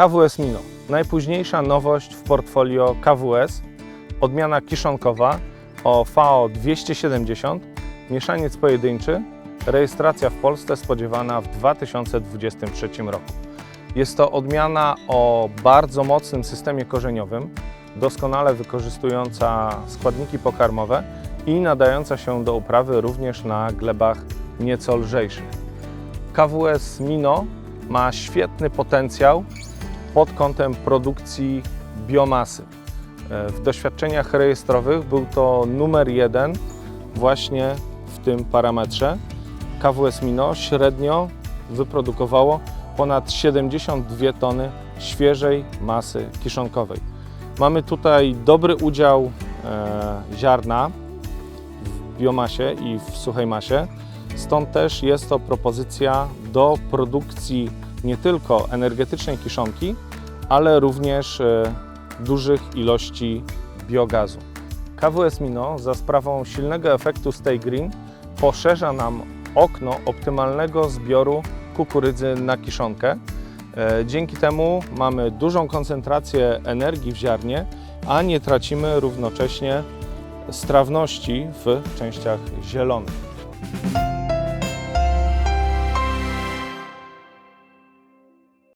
KWS Mino. Najpóźniejsza nowość w portfolio KWS. Odmiana kiszonkowa o VO 270, mieszaniec pojedynczy, rejestracja w Polsce spodziewana w 2023 roku. Jest to odmiana o bardzo mocnym systemie korzeniowym, doskonale wykorzystująca składniki pokarmowe i nadająca się do uprawy również na glebach nieco lżejszych. KWS Mino ma świetny potencjał pod kątem produkcji biomasy. E, W doświadczeniach rejestrowych był to numer jeden właśnie w tym parametrze. KWS Mino średnio wyprodukowało ponad 72 tony świeżej masy kiszonkowej. Mamy tutaj dobry udział e, ziarna w biomasie i w suchej masie, stąd też jest to propozycja do produkcji nie tylko energetycznej kiszonki, ale również e, dużych ilości biogazu. KWS Mino za sprawą silnego efektu Stay Green poszerza nam okno optymalnego zbioru kukurydzy na kiszonkę. E, Dzięki temu mamy dużą koncentrację energii w ziarnie, a nie tracimy równocześnie strawności w częściach zielonych.